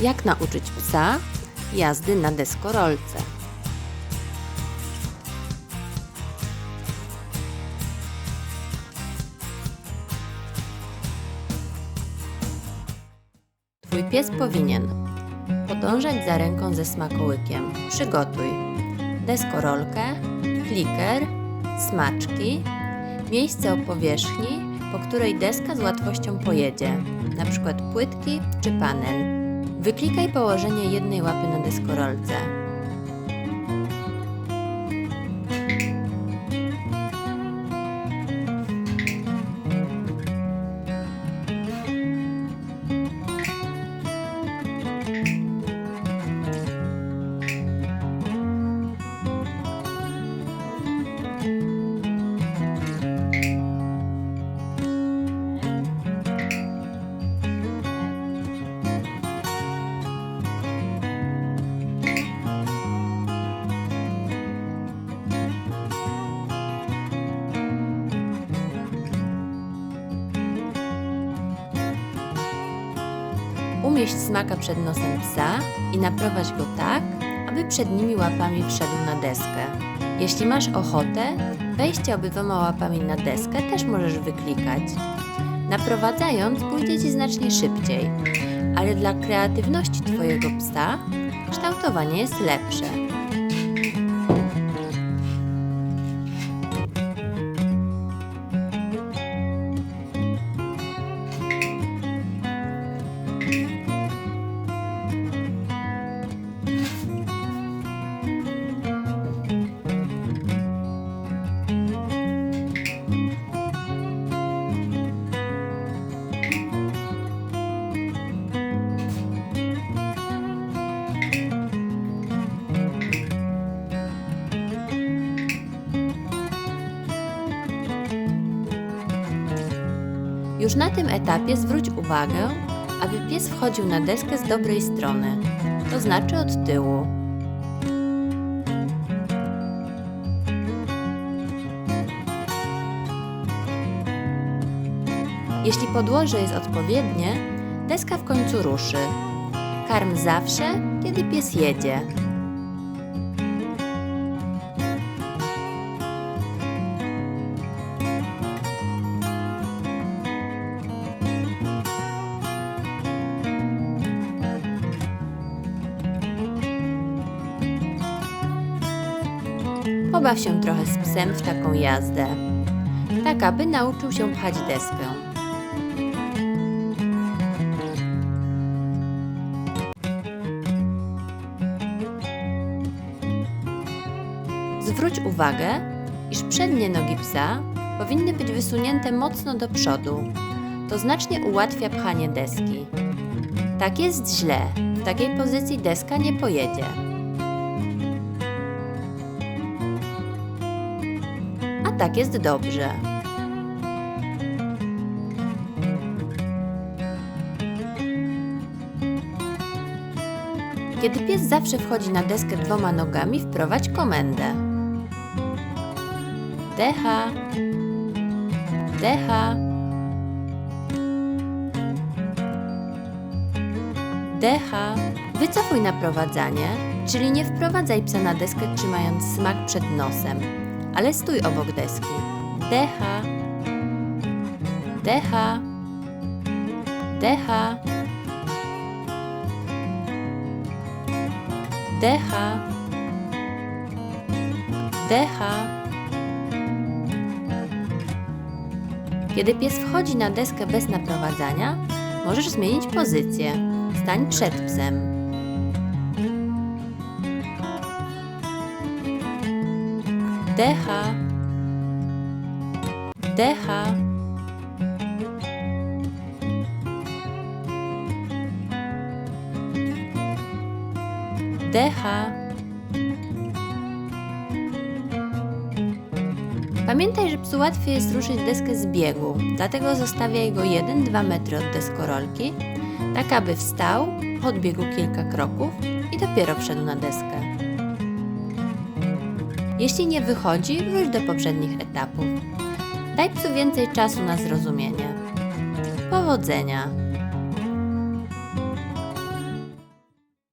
Jak nauczyć psa jazdy na deskorolce? Twój pies powinien podążać za ręką ze smakołykiem. Przygotuj deskorolkę, kliker, smaczki, miejsce o powierzchni, po której deska z łatwością pojedzie, np. płytki czy panel. Wyklikaj położenie jednej łapy na deskorolce. Umieść smaka przed nosem psa i naprowadź go tak, aby przednimi łapami wszedł na deskę. Jeśli masz ochotę, wejście obydwoma łapami na deskę też możesz wyklikać. Naprowadzając pójdzie Ci znacznie szybciej, ale dla kreatywności Twojego psa kształtowanie jest lepsze. Już na tym etapie zwróć uwagę, aby pies wchodził na deskę z dobrej strony, to znaczy od tyłu. Jeśli podłoże jest odpowiednie, deska w końcu ruszy. Karm zawsze, kiedy pies jedzie. Pobaw się trochę z psem w taką jazdę, tak aby nauczył się pchać deskę. Zwróć uwagę, iż przednie nogi psa powinny być wysunięte mocno do przodu. To znacznie ułatwia pchanie deski. Tak jest źle. W takiej pozycji deska nie pojedzie. Tak jest dobrze. Kiedy pies zawsze wchodzi na deskę dwoma nogami, wprowadź komendę. Decha. Decha. Decha. Wycofuj naprowadzanie, czyli nie wprowadzaj psa na deskę trzymając smak przed nosem, ale stój obok deski. Decha. Decha. Decha. Decha. Decha. Kiedy pies wchodzi na deskę bez naprowadzania, możesz zmienić pozycję. Stań przed psem. Decha. Decha. Decha. Pamiętaj, że psu łatwiej jest ruszyć deskę z biegu, dlatego zostawiaj go 1-2 metry od deskorolki, tak aby wstał, podbiegł kilka kroków i dopiero wszedł na deskę. Jeśli nie wychodzi, wróć do poprzednich etapów. Daj psu więcej czasu na zrozumienie. Powodzenia!